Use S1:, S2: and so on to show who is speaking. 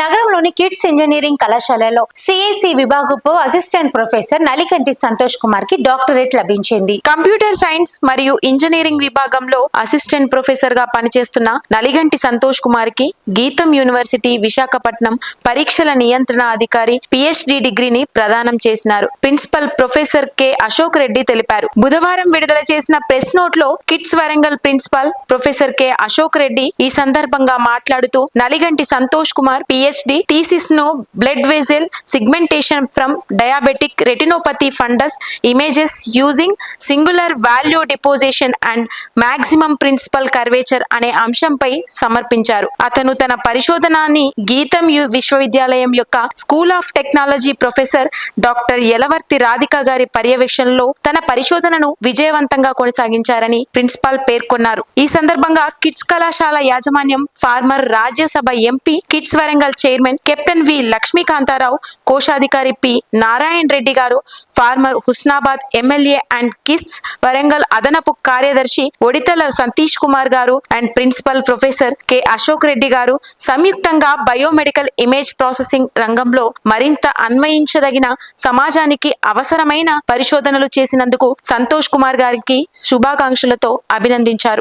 S1: నగరంలోని KITS engineering కళాశాలలో CIC విభాగపు అసిస్టెంట్ ప్రొఫెసర్ నలికంటి సంతోష్ కుమార్ కి డాక్టరేట్ లభించింది కంప్యూటర్ సైన్స్ మరియు ఇంజనీరింగ్ విభాగంలో అసిస్టెంట్ ప్రొఫెసర్ గా పనిచేస్తున్న నలిగంటి సంతోష్ కుమార్ కి గీతం యూనివర్సిటీ విశాఖపట్నం పరీక్షల నియంత్రణ అధికారి పిహెచ్డి డిగ్రీని ప్రదానం చేసినారు principal professor K Ashok Reddy తెలిపారు బుధవారం విడుదల చేసిన ప్రెస్ నోట్ లో KITS Warangal principal professor K Ashok Reddy ఈ సందర్భంగా మాట్లాడుతూ Naliganti Santosh Kumar P PhD thesis ను blood vessel segmentation from diabetic retinopathy fundus images using singular value deposition and maximum principal curvature అనే అంశంపై సమర్పించారు అతను తన పరిశోధనాన్ని గీతం విశ్వవిద్యాలయం యొక్క school of technology professor doctor Yalavarthi Radhika గారి పర్యవేక్షణలో తన పరిశోధనను విజయవంతంగా కొనసాగించారని ప్రిన్సిపాల్ పేర్కొన్నారు ఈ సందర్భంగా కిడ్స్ కళాశాల యాజమాన్యం former Rajya Sabha MP KITS Warangal municipal chairman captain V Lakshmikantharao కోశాధికారి P Narayana Reddy garu former Husnabad MLA and KITS Warangal అదనపు కార్యదర్శి Odithala Santhosh Kumar garu and principal professor K Ashok Reddy garu సంయుక్తంగా బయోమెడికల్ ఇమేజ్ ప్రాసెసింగ్ రంగంలో మరింత అన్వయించదగిన సమాజానికి అవసరమైన పరిశోధనలు చేసినందుకు సంతోష్ కుమార్ గారికి శుభాకాంక్షలతో అభినందించారు